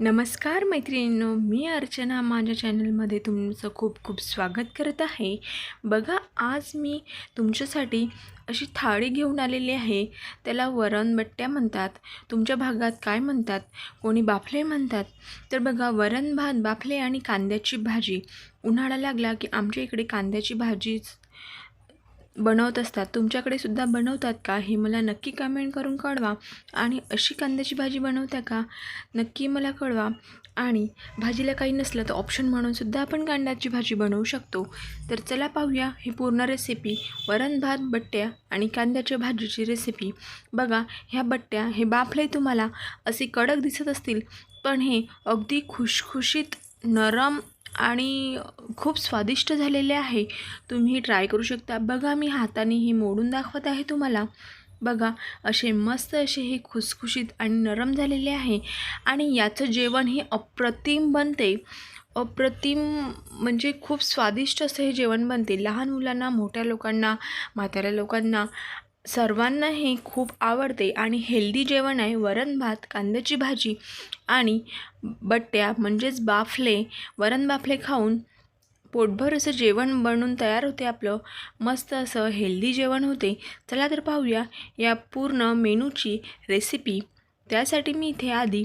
नमस्कार मैत्रिणींनो मी अर्चना. माझ्या चॅनलमध्ये तुमचं खूप खूप स्वागत करत आहे. बघा आज मी तुमच्यासाठी अशी थाळी घेऊन आलेली आहे. त्याला वरणबट्ट्या म्हणतात. तुमच्या भागात काय म्हणतात? कोणी बाफले म्हणतात? तर बघा वरण भात बाफले आणि कांद्याची भाजी. उन्हाळा लागला की आमच्या इकडे कांद्याची भाजीच बनवत असतात तुमच्याकडे सुद्धा बनवतात का? हे मला नक्की कमेंट करून कळवा. आणि अशी कांद्याची भाजी बनवता का? नक्की मला कळवा. आणि भाजीला काही नसलं तर ऑप्शन म्हणून सुद्धा आपण कांद्याची भाजी बनवू शकतो. तर चला पाहूया ही पूर्ण रेसिपी वरण भात बट्ट्या आणि कांद्याच्या भाजीची रेसिपी बघा ह्या बट्ट्या हे बाफले तुम्हाला असे कडक दिसत असतील पण हे अगदी खुशखुशीत नरम आणि खूप स्वादिष्ट झालेले आहे. तुम्ही ट्राय करू शकता. बघा मी हाताने हे मोडून दाखवत आहे तुम्हाला. बघा असे मस्त असे हे खुसखुशीत आणि नरम झालेले आहे. आणि याचं जेवण हे अप्रतिम बनते. अप्रतिम म्हणजे खूप स्वादिष्ट असं हे जेवण बनते. लहान मुलांना मोठ्या लोकांना म्हाताऱ्या लोकांना. सर्वांना हे खूप आवडते आणि हेल्दी जेवण आहे. वरण भात कांद्याची भाजी आणि बट्ट्या म्हणजेच बाफले. वरण बाफले खाऊन पोटभर असं जेवण बनून तयार होते आपलं. मस्त असं हेल्दी जेवण होते. चला तर पाहूया या पूर्ण मेनूची रेसिपी त्यासाठी मी इथे आधी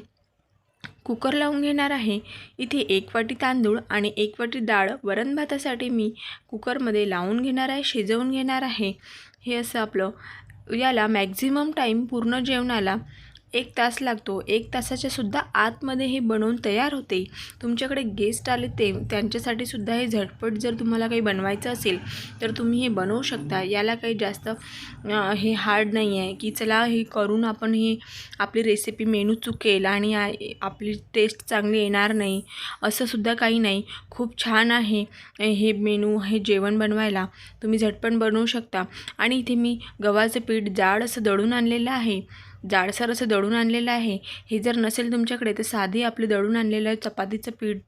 कुकर लावून घेणार आहे. इथे एक वाटी तांदूळ आणि एक वाटी डाळ वरण भातासाठी मी कुकरमध्ये लावून घेणार आहे शिजवून घेणार आहे. हे असं आपलं याला मॅक्झिमम टाईम पूर्ण जेवणाला एक तास लागतो. एक तासाच्या सुद्धा आतमध्ये हे बनवून तयार होते. तुमच्याकडे गेस्ट आले ते त्यांच्यासाठी सुद्धा हे झटपट जर तुम्हाला काही बनवायचं असेल तर तुम्ही हे बनवू शकता. याला काही जास्त हे हार्ड नाही आहे की चला हे करून आपण हे आपली रेसिपी मेनू चुकेल आणि आपली टेस्ट चांगली येणार नाही असं सुद्धा काही नाही. खूप छान आहे हे मेनू हे जेवण बनवायला. तुम्ही झटपट बनवू शकता. आणि इथे मी गव्हाचं पीठ जाड असं दळून आणलेलं आहे. जाडसर असं दळून आणलेलं आहे. हे जर नसेल तुमच्याकडे तर साधी आपलं दळून आणलेलं चपातीचं पीठ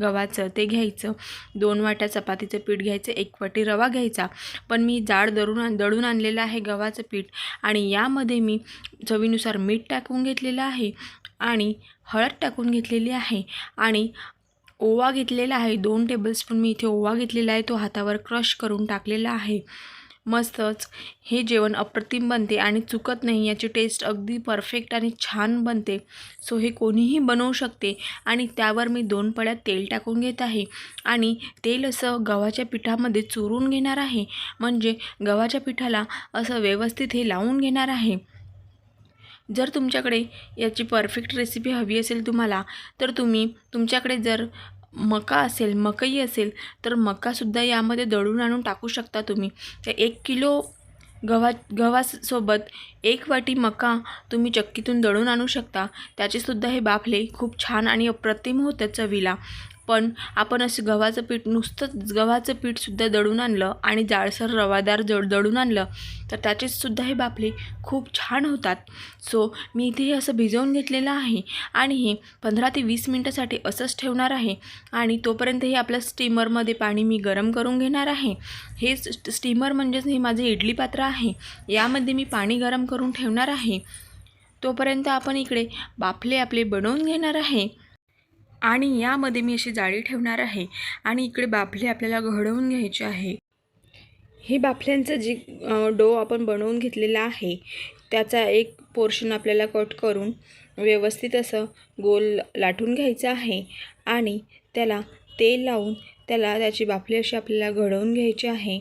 गव्हाचं ते घ्यायचं. दोन वाट्या चपातीचं पीठ घ्यायचं एक वाटी रवा घ्यायचा. पण मी जाड दळून आण दळून आणलेलं आहे गव्हाचं पीठ. आणि यामध्ये मी चवीनुसार मीठ टाकून घेतलेलं आहे आणि हळद टाकून घेतलेली आहे. आणि ओवा घेतलेला आहे दोन टेबलस्पून मी इथे ओवा घेतलेला आहे तो हातावर क्रश करून टाकलेला आहे. मस्तच. हे जेवण अप्रतिम बनते आणि चुकत नाही याची टेस्ट अगदी परफेक्ट आणि छान बनते. सो हे कोणीही बनवू शकते आणि त्यावर मी दोन पळ्यात तेल टाकून घेत आहे आणि तेल असं गव्हाच्या पिठामध्ये चुरून घेणार आहे. म्हणजे गव्हाच्या पिठाला असं व्यवस्थित हे लावून घेणार आहे. जर तुमच्याकडे याची परफेक्ट रेसिपी हवी असेल तुम्हाला तर तुम्ही तुमच्याकडे जर मका असेल मकई असेल तर मकासुद्धा यामध्ये दळून आणून टाकू शकता तुम्ही. तर एक किलो गव्हा गव्हासोबत एक वाटी मका तुम्ही चक्कीतून दळून आणू शकता. त्याचेसुद्धा हे बाफले खूप छान आणि अप्रतिम होतं चवीला. पण आपण असं गव्हाचं पीठ नुसतंच गव्हाचं पीठसुद्धा दळून आणलं आणि जाळसर रवादार जड दळून आणलं तर त्याचेसुद्धा हे बाफले खूप छान होतात. सो मी इथे हे असं भिजवून घेतलेलं आहे आणि हे पंधरा ते वीस मिनटासाठी असंच ठेवणार आहे आणि तोपर्यंत हे आपल्या स्टीमरमध्ये पाणी मी गरम करून घेणार आहे. हे स्टीमर म्हणजेच हे माझे इडली पात्र आहे. यामध्ये मी पाणी गरम करून ठेवणार आहे. तोपर्यंत आपण इकडे बाफले आपले बनवून घेणार आहे. आणि यामध्ये मी अशी जाळी ठेवणार आहे आणि इकडे बाफले आपल्याला घडवून घ्यायचे आहे. हे बाफल्यांचं जी डो आपण बनवून घेतलेला आहे त्याचा एक पोर्शन आपल्याला कट करून व्यवस्थित असं गोल लाटून घ्यायचं आहे आणि त्याला तेल लावून त्याला त्याची बाफली अशी आपल्याला घडवून घ्यायची आहे.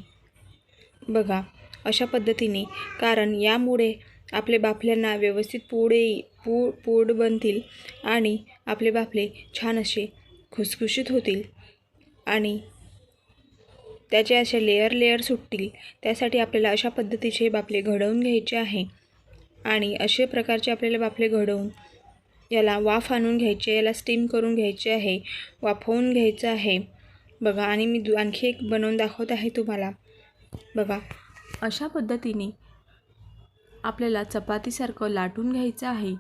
बघा अशा पद्धतीने कारण यामुळे आपले बाफल्यांना व्यवस्थित पुढे पू पूड बनतील आणि आपले बाफले छान असे खुसखुशीत होतील. आणि त्याचे असे लेअर लेअर सुटतील. त्यासाठी आपल्याला अशा पद्धतीचे बाफले घडवून घ्यायचे आहे. आणि अशा प्रकारचे आपल्याला बाफले घडवून याला वाफ आणून घ्यायचे याला स्टीम करून घ्यायचे आहे वाफवून घ्यायचं आहे. बघा आणि मी दु आणखी एक बनवून दाखवत आहे तुम्हाला. बघा अशा पद्धतीने आपल्याला चपातीसारखं लाटून घ्यायचं आहे.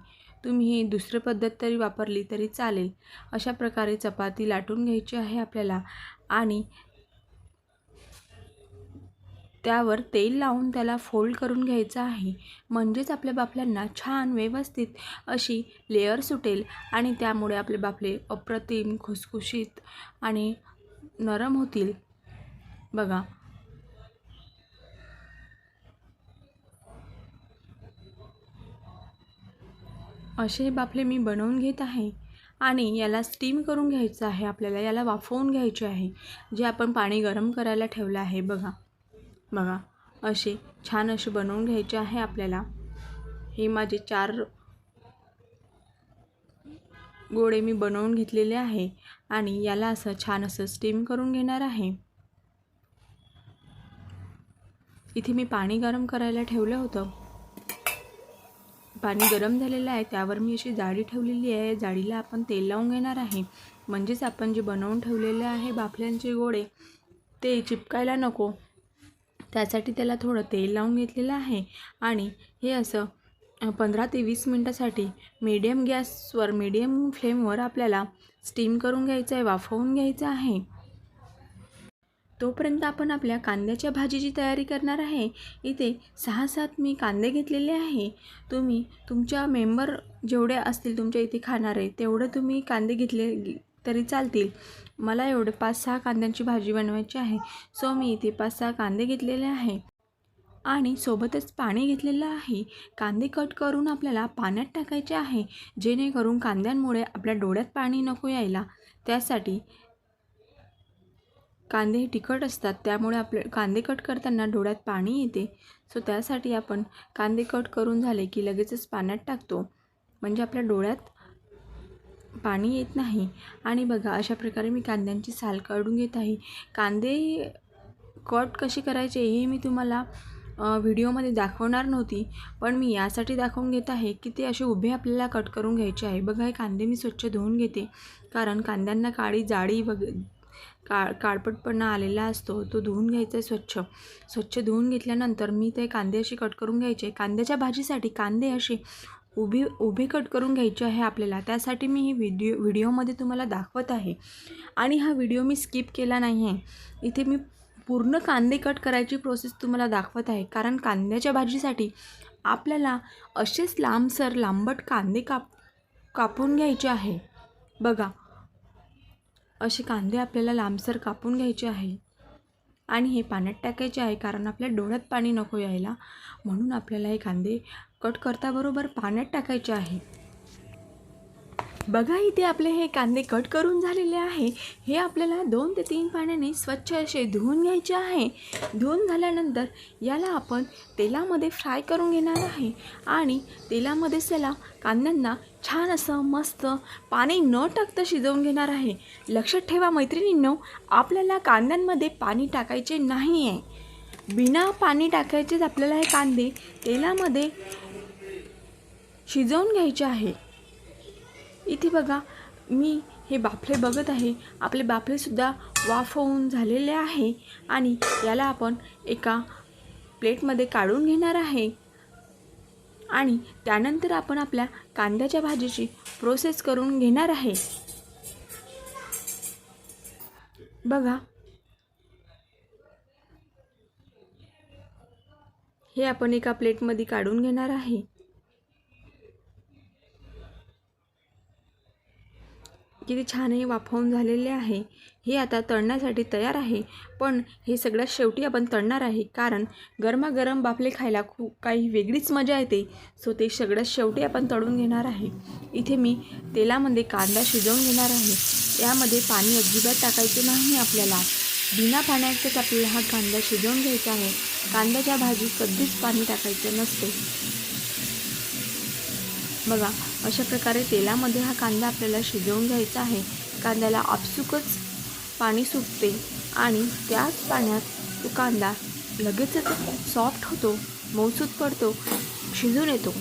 तुम्ही ही दुसरी पद्धत तरी वापरली तरी चालेल. अशा प्रकारे चपाती लाटून घ्यायची आहे आपल्याला आणि त्यावर तेल लावून त्याला फोल्ड करून घ्यायचं आहे. म्हणजेच आपल्या बाफल्यांना छान व्यवस्थित अशी लेअर सुटेल आणि त्यामुळे आपले बाफले अप्रतिम खुसखुशीत आणि नरम होतील. बघा असे बाफले मी बनवून घेत आहे. आणि याला स्टीम करून घ्यायचं आहे. आपल्याला याला वाफवून घ्यायचे आहे. जे आपण पाणी गरम करायला ठेवलं आहे बघा. बघा असे छान असे बनवून घ्यायचे आहे आपल्याला. हे माझे चार गोळे मी बनवून घेतलेले आहे. आणि याला असं छान असं स्टीम करून घेणार आहे. इथे मी पाणी गरम करायला ठेवलं होतं. पाणी गरम झालेलं आहे त्यावर मी अशी जाळी ठेवलेली आहे. जाळीला आपण तेल लावून घेणार आहे. म्हणजेच आपण जे बनवून ठेवलेले आहे बाफल्यांचे गोळे ते चिपकायला नको. त्यासाठी त्याला थोडं तेल लावून घेतलेलं आहे. आणि हे असं पंधरा ते वीस मिनटासाठी मीडियम गॅसवर मीडियम फ्लेमवर आपल्याला स्टीम करून घ्यायचं आहे वाफवून घ्यायचं आहे. तोपर्यंत आपण आपल्या कांद्याच्या भाजीची तयारी करणार आहे इथे सहा सात मी कांदे घेतलेले आहे. तुम्ही तुमच्या मेंबर जेवढे असतील तुमच्या इथे खाणारे तेवढं तुम्ही कांदे घेतले तरी चालतील. मला एवढे पाच सहा कांद्यांची भाजी बनवायची आहे सो मी इथे पाच सहा कांदे घेतलेले आहे. आणि सोबतच पाणी घेतलेलं आहे. कांदे कट करून आपल्याला पाण्यात टाकायचे आहे जेणेकरून कांद्यांमुळे आपल्या डोळ्यात पाणी नको यायला. त्यासाठी कांदे हे तिखट असतात त्यामुळे आपले कांदे कट करताना डोळ्यात पाणी येते. सो त्यासाठी आपण कांदे कट करून झाले की लगेचच पाण्यात टाकतो. म्हणजे आपल्या डोळ्यात पाणी येत नाही. आणि बघा अशा प्रकारे मी कांद्यांची साल काढून घेत आहे. कांदे कट कसे करायचे हे मी तुम्हाला व्हिडिओमध्ये दाखवणार नव्हती. पण मी यासाठी दाखवून घेत आहे की ते असे उभे आपल्याला कट करून घ्यायचे आहे. बघा हे कांदे मी स्वच्छ धुवून घेते. कारण कांद्यांना काळी जाळी वग का काळपटपणा आलेला असतो. तो धुवून घ्यायचा आहे स्वच्छ. स्वच्छ धुवून घेतल्यानंतर मी ते कांदे अशी कट करून घ्यायचे. कांद्याच्या भाजीसाठी कांदे असे उभी उभे कट करून घ्यायचे आहे आपल्याला. त्यासाठी मी ही व्हिडिओ व्हिडिओमध्ये तुम्हाला दाखवत आहे. आणि हा व्हिडिओ मी स्किप केला नाही आहे इथे मी पूर्ण कांदे कट करायची प्रोसेस तुम्हाला दाखवत आहे. कारण कांद्याच्या भाजीसाठी आपल्याला असेच लांबसर लांबट कांदे काप कापून घ्यायचे आहे. बघा असे कांदे आपल्याला लांबसर कापून घ्यायचे आहे. आणि हे पाण्यात टाकायचे आहे कारण आपल्या डोळ्यात पाणी नको यायला. म्हणून आपल्याला हे कांदे कट करताबरोबर पाण्यात टाकायचे आहे. बघा इथे आपले हे कांदे कट करून झालेले आहे. हे आपल्याला दोन ते तीन पाण्याने स्वच्छ असे धुवून घ्यायचे आहे. धुवून झाल्यानंतर याला आपण तेलामध्ये फ्राय करून घेणार आहे. आणि तेलामध्ये त्याला कांद्यांना छान असं मस्त पाणी न टाकता शिजवून घेणार आहे. लक्षात ठेवा मैत्रिणींनो आपल्याला कांद्यांमध्ये पाणी टाकायचे नाही आहे बिना पाणी टाकायचेच आपल्याला हे कांदे तेलामध्ये शिजवून घ्यायचे आहे. इथे बघा मी हे बाफले बघत आहे. आपले बाफलेसुद्धा वाफ होऊन झालेले आहे आणि याला आपण एका प्लेटमध्ये काढून घेणार आहे. आणि त्यानंतर आपण आपल्या कांद्याच्या भाजीची प्रोसेस करून घेणार आहे. बघा. हे आपण एका प्लेटमध्ये काढून घेणार आहे. किती छान हे वाफवून झालेले आहे. हे आता तळण्यासाठी तयार आहे. पण हे सगळ्यात शेवटी आपण तळणार आहे. कारण गरमागरम बाफले खायला खूप काही वेगळीच मजा येते. सो ते सगळ्यात शेवटी आपण तळून घेणार आहे. इथे मी तेलामध्ये कांदा शिजवून घेणार आहे. यामध्ये पाणी अजिबात टाकायचे नाही आपल्याला. बिना पाण्यातच आपल्याला हा कांदा शिजवून घ्यायचा आहे. कांद्याच्या भाजीत कधीच पाणी टाकायचं नसते. बघा अशा प्रकारे तेलामध्ये हा कांदा आपल्याला शिजवून घ्यायचा आहे. कांद्याला आपसुकच पाणी सुटते आणि त्याच पाण्यात तो कांदा लगेचच सॉफ्ट होतो मौसूद पडतो शिजून येतो.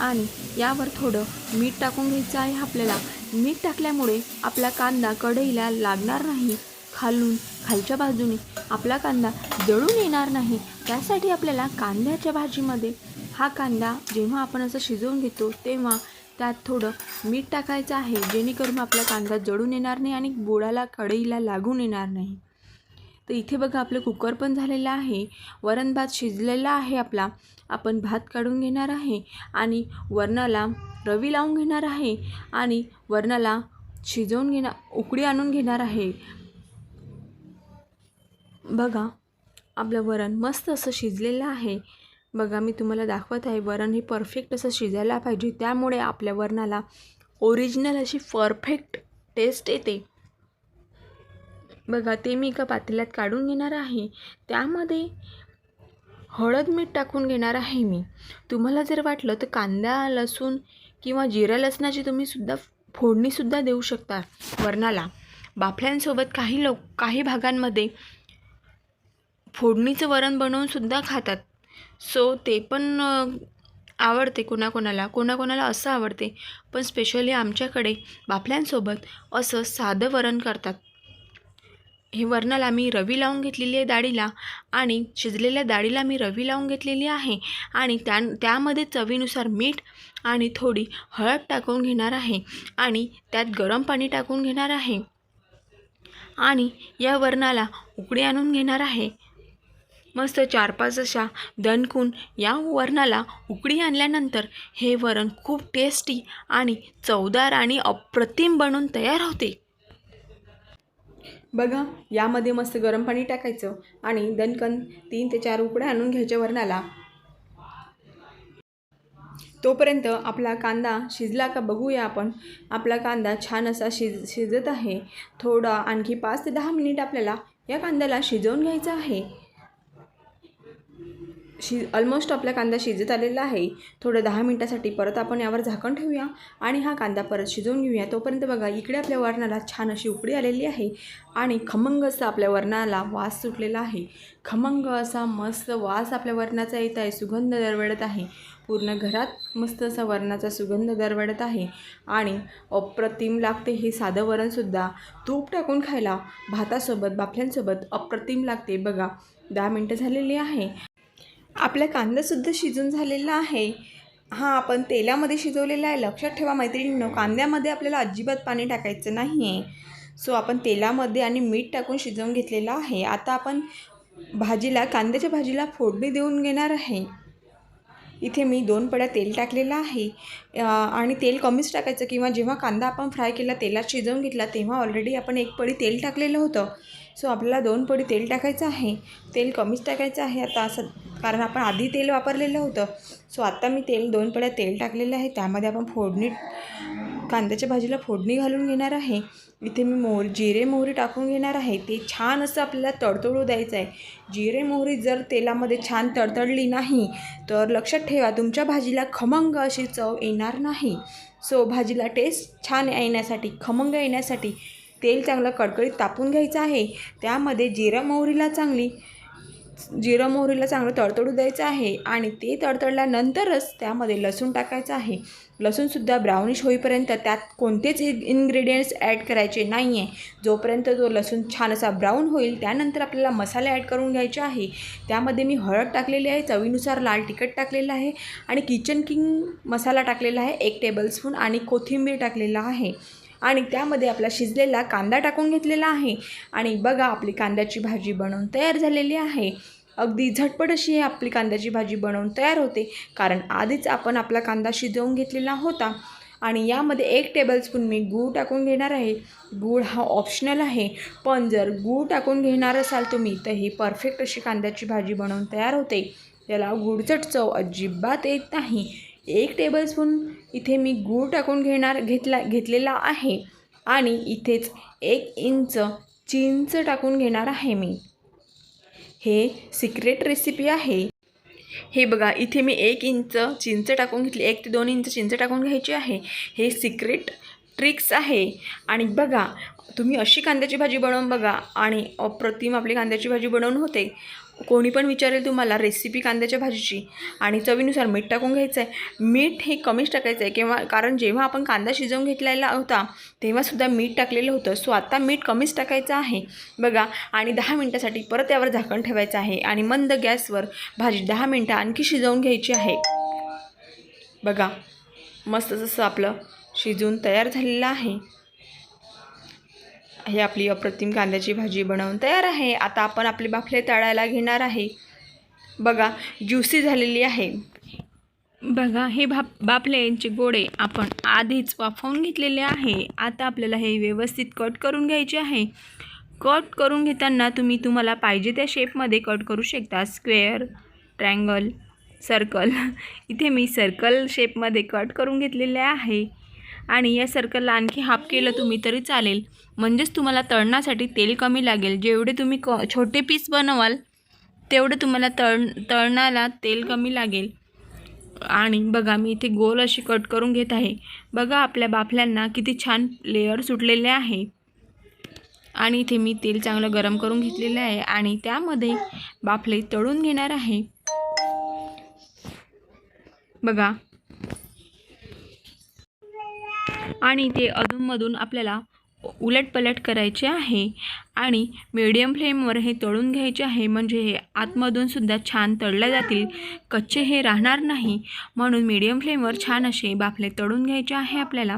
आणि यावर थोडं मीठ टाकून घ्यायचं आहे आपल्याला. मीठ टाकल्यामुळे आपला कांदा कढईला लागणार नाही. खालून खालच्या बाजूने आपला कांदा जळून येणार नाही. त्यासाठी आपल्याला कांद्याच्या भाजीमध्ये हा कांदा जेव्हा आपण असं शिजवून घेतो तेव्हा त्यात थोडं मीठ टाकायचं आहे जेणेकरून आपला कांदा जळून येणार नाही आणि बोडाला कढईला लागून येणार नाही. तर इथे बघा आपलं कुकर पण झालेलं आहे वरण भात शिजलेला आहे आपला. आपण भात काढून घेणार आहे आणि वरणाला रवी लावून घेणार आहे आणि वरणाला शिजवून घेणार उकडी आणून घेणार आहे. बघा आपलं वरण मस्त असं शिजलेलं आहे. बघा मी तुम्हाला दाखवत आहे वरण हे परफेक्ट असं शिजायला पाहिजे. त्यामुळे आपल्या वरणाला ओरिजिनल अशी परफेक्ट टेस्ट येते. बघा ते मी एका पातेल्यात काढून घेणार आहे. त्यामध्ये हळद मीठ टाकून घेणार आहे मी. तुम्हाला जर वाटलं तर कांदा लसूण किंवा जिरा लसणाची तुम्ही सुद्धा फोडणीसुद्धा देऊ शकता वरणाला. बाफल्यांसोबत काही लोक काही भागांमध्ये फोडणीचं वरण बनवूनसुद्धा खातात. सो ते पण आवडते कोणाकोणाला. कोणाकोणाला असं आवडते पण स्पेशली आमच्याकडे बाफल्यांसोबत असं साधं वरण करतात. हे वरणाला मी रवी लावून घेतलेली आहे डाळीला आणि शिजलेल्या डाळीला मी रवी लावून घेतलेली आहे आणि त्या त्यामध्ये चवीनुसार मीठ आणि थोडी हळद टाकून घेणार आहे आणि त्यात गरम पाणी टाकून घेणार आहे. आणि या वरणाला उकडी आणून घेणार आहे. मस्त चार पाच अशा दणकून या वरणाला उकडी आणल्यानंतर हे वरण खूप टेस्टी आणि चवदार आणि अप्रतिम बनून तयार होते. बघा यामध्ये मस्त गरम पाणी टाकायचं आणि दणकन तीन ते चार उकड्या आणून घ्यायच्या वरणाला. तोपर्यंत आपला कांदा शिजला का बघूया आपण. आपला कांदा छान असा शिज शिजत आहे. थोडा आणखी पाच ते दहा मिनिट आपल्याला या कांद्याला शिजवून घ्यायचं आहे. शि ऑलमोस्ट आपला कांदा शिजत आलेला आहे. थोडं दहा मिनटासाठी परत आपण यावर झाकण ठेवूया आणि हा कांदा परत शिजवून घेऊया. तोपर्यंत बघा इकडे आपल्या वरणाला छान अशी उकडी आलेली आहे आणि खमंग असा आपल्या वरणाला वास सुटलेला आहे. खमंग असा मस्त वास आपल्या वरणाचा येत आहे सुगंध दरवळत आहे. पूर्ण घरात मस्त असा वरणाचा सुगंध दरवळत आहे आणि अप्रतिम लागते हे साधं वरणसुद्धा तूप टाकून खायला भातासोबत बाफल्यांसोबत अप्रतिम लागते. बघा दहा मिनटं झालेली आहे. आपला कांदासुद्धा शिजून झालेला आहे. हा आपण तेलामध्ये शिजवलेला आहे. लक्षात ठेवा मैत्रिणींनो कांद्यामध्ये आपल्याला अजिबात पाणी टाकायचं नाही आहे सो आपण तेलामध्ये आणि मीठ टाकून शिजवून घेतलेलं आहे. आता आपण भाजीला कांद्याच्या भाजीला फोडणी देऊन घेणार आहे. इथे मी दोन पड्या तेल टाकलेलं आहे. आणि तेल कमीच टाकायचं किंवा जेव्हा कांदा आपण फ्राय केला तेलात शिजवून घेतला तेव्हा ऑलरेडी आपण एक पडी तेल टाकलेलं होतं. सो आपल्याला दोन पडी तेल टाकायचं आहे. तेल कमीच टाकायचं आहे. आता असं कारण आपण आधी तेल वापरलेलं होतं. सो आत्ता मी तेल दोन पड्या तेल टाकलेलं आहे. त्यामध्ये आपण फोडणी कांद्याच्या भाजीला फोडणी घालून घेणार आहे. इथे मी मोहरी जिरे मोहरी टाकून घेणार आहे. ते छान असं आपल्याला तडतडू द्यायचं आहे. जिरे मोहरी जर तेलामध्ये छान तडतडली नाही तर लक्षात ठेवा तुमच्या भाजीला खमंग अशी चव येणार नाही. सो भाजीला टेस्ट छान येण्यासाठी खमंग येण्यासाठी तेल चांगलं कडकडीत तापून घ्यायचं आहे. त्यामध्ये जिरं मोहरीला चांगली जिरं मोहरीला चांगलं तडतडू द्यायचं आहे आणि ते तडतडल्यानंतरच त्यामध्ये लसूण टाकायचं आहे. लसूणसुद्धा ब्राउनिश होईपर्यंत त्यात कोणतेच इन्ग्रेडियंट्स ॲड करायचे नाही आहे जोपर्यंत तो लसूण छान असा ब्राऊन होईल त्यानंतर आपल्याला मसाले ॲड करून घ्यायचे आहे. त्यामध्ये मी हळद टाकलेली आहे चवीनुसार लाल तिखट टाकलेलं आहे आणि किचन किंग मसाला टाकलेला आहे एक टेबलस्पून आणि कोथिंबीर टाकलेला आहे. आणि त्यामध्ये आपला शिजलेला कांदा टाकून घेतलेला आहे. आणि बघा आपली कांद्याची भाजी बनवून तयार झालेली आहे. अगदी झटपट अशी आपली कांद्याची भाजी बनवून तयार होते कारण आधीच आपण आपला कांदा शिजवून घेतलेला होता. आणि यामध्ये एक टेबलस्पून मी गूळ टाकून घेणार आहे. गूळ हा ऑप्शनल आहे पण जर गूळ टाकून घेणार असाल तुम्ही तर ही परफेक्ट अशी कांद्याची भाजी बनवून तयार होते. याला गुडचट चव अजिबात येत नाही. एक टेबलस्पून इथे मी गूळ टाकून घेणार घेतला घेतलेला आहे. आणि इथेच एक इंच चिंच टाकून घेणार आहे मी. हे सिक्रेट रेसिपी आहे. हे बघा इथे मी एक इंच चिंच टाकून घेतली एक ते दोन इंच चिंच टाकून घ्यायची आहे. हे सिक्रेट ट्रिक्स आहे. आणि बघा तुम्ही अशी कांद्याची भाजी बनवून बघा. आणि अप्रतिम आपली कांद्याची भाजी बनवून होते. कोणी पण विचारेल तुम्हाला रेसिपी कांद्याच्या भाजीची आणि चवीनुसार मीठ टाकून घ्यायचं आहे मीठ हे कमीच टाकायचं आहे किंवा कारण जेव्हा आपण कांदा शिजवून घेतलेला होता तेव्हासुद्धा मीठ टाकलेलं होतं. सो आता मीठ कमीच टाकायचं आहे. बघा आणि दहा मिनटासाठी परत यावर झाकण ठेवायचं आहे आणि मंद गॅसवर भाजी दहा मिनटं आणखी शिजवून घ्यायची आहे. बघा मस्त जसं आपलं शिजवून तयार झालेलं आहे. हे आपली अप्रतिम कांद्याची भाजी बनवून तयार आहे. आता आपण आपले बाफले तळायला घेणार आहे. बघा ज्युसी झालेली आहे. बघा हे भाप बाफल्यांचे गोळे आपण आधीच वाफवून घेतलेले आहे. आता आपल्याला हे व्यवस्थित कट करून घ्यायचे आहे. कट करून घेताना तुम्ही तुम्हाला पाहिजे त्या शेपमध्ये कट करू शकता. स्क्वेअर ट्रँगल सर्कल इथे मी सर्कल शेपमध्ये कट करून घेतलेले आहे. आणि या सर्कलला आणखी हाफ केलं तुम्ही तरी चालेल. म्हणजेच तुम्हाला तळण्यासाठी तेल कमी लागेल. जेवढे तुम्ही क छोटे पीस बनवाल तेवढं तुम्हाला तळ तळणाला तेल कमी लागेल. आणि बघा मी इथे गोल अशी कट करून घेत आहे. बघा आपल्या बाफल्यांना किती छान लेअर सुटलेले आहे. आणि इथे मी तेल चांगलं गरम करून घेतलेलं आहे आणि त्यामध्ये बाफले तळून घेणार आहे. बघा आणि ते अधूनमधून आपल्याला उलटपलट करायचे आहे. आणि मीडियम फ्लेमवर हे तळून घ्यायचे आहे. म्हणजे हे आतमधूनसुद्धा छान तळल्या जातील. कच्चे हे राहणार नाही. म्हणून मीडियम फ्लेमवर छान असे बाफले तळून घ्यायचे आहे आपल्याला.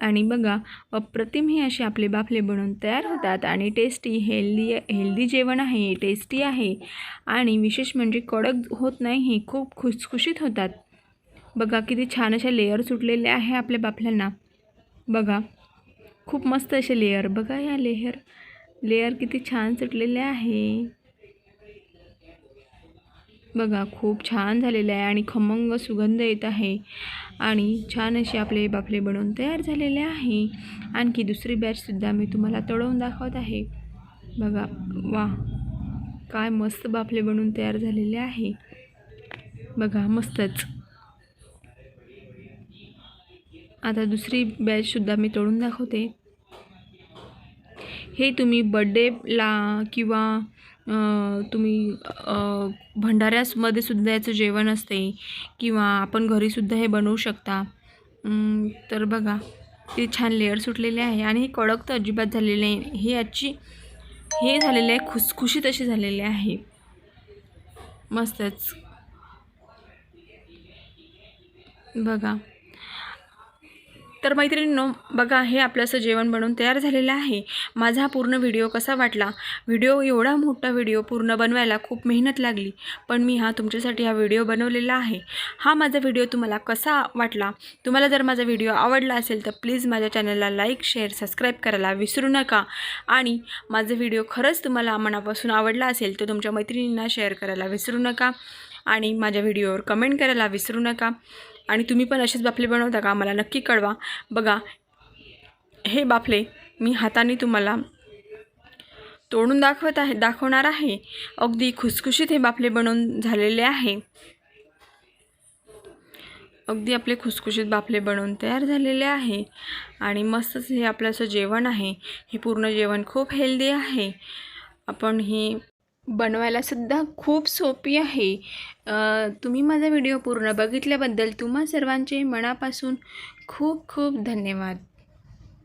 आणि बघा अप्रतिम हे असे आपले बाफले बनवून तयार होतात. आणि टेस्टी हेल्दी हेल्दी जेवण आहे. टेस्टी आहे. आणि विशेष म्हणजे कडक होत नाही. हे खूप खुसखुशीत होतात. बघा किती छान अशा लेअर सुटलेले आहे आपल्या बाफल्यांना बघा खूप मस्त असे लेअर बघा ह्या लेअर लेअर किती छान सुटलेले आहे. बघा खूप छान झालेलं आहे आणि खमंग सुगंध येत आहे. आणि छान असे आपले बाफले बनवून तयार झालेले आहे. आणखी दुसरी बॅचसुद्धा मी तुम्हाला तळवून दाखवत आहे. बघा वा काय मस्त बाफले बनवून तयार झालेले आहे. बघा मस्तच. आता दुसरी बॅचसुद्धा मी तोडून दाखवते. हे तुम्ही बड्डेला किंवा तुम्ही भंडाऱ्यामध्ये सुद्धा याचं जेवण असते किंवा आपण घरीसुद्धा हे बनवू शकता. तर बघा ते छान लेअर सुटलेले आहे आणि हे कडक तर अजिबात झालेले आहे हे याची हे झालेले आहे खुसखुशीत असे झालेले आहे. मस्तच. बघा. तर मैत्रिणींनो बघा हे आपलं असं जेवण बनवून तयार झालेलं आहे. माझा हा पूर्ण व्हिडिओ कसा वाटला? व्हिडिओ एवढा मोठा व्हिडिओ पूर्ण बनवायला खूप मेहनत लागली. पण मी हा तुमच्यासाठी हा व्हिडिओ बनवलेला आहे. हा माझा व्हिडिओ तुम्हाला कसा वाटला? तुम्हाला जर माझा व्हिडिओ आवडला असेल तर प्लीज माझ्या चॅनलला लाईक शेअर सबस्क्राईब करायला विसरू नका. आणि माझा व्हिडिओ खरंच तुम्हाला मनापासून आवडला असेल तर तुमच्या मैत्रिणींना शेअर करायला विसरू नका. आणि माझ्या व्हिडिओवर कमेंट करायला विसरू नका. आणि तुम्ही पण असेच बाफले बनवता का? मला नक्की कळवा. बघा हे बाफले मी हाताने तुम्हाला तोडून दाखवत आहे दाखवणार आहे. अगदी खुसखुशीत हे बाफले बनवून झालेले आहे. अगदी आपले खुसखुशीत बाफले बनवून तयार झालेले आहे. आणि मस्तच हे आपलं असं जेवण आहे. हे पूर्ण जेवण खूप हेल्दी आहे. आपण हे बनवायला सुद्धा खूप सोपी आहे. तुम्ही माझा व्हिडिओ पूर्ण बघितल्याबद्दल तुम्हा सर्वांचे मनापासून खूप खूप धन्यवाद.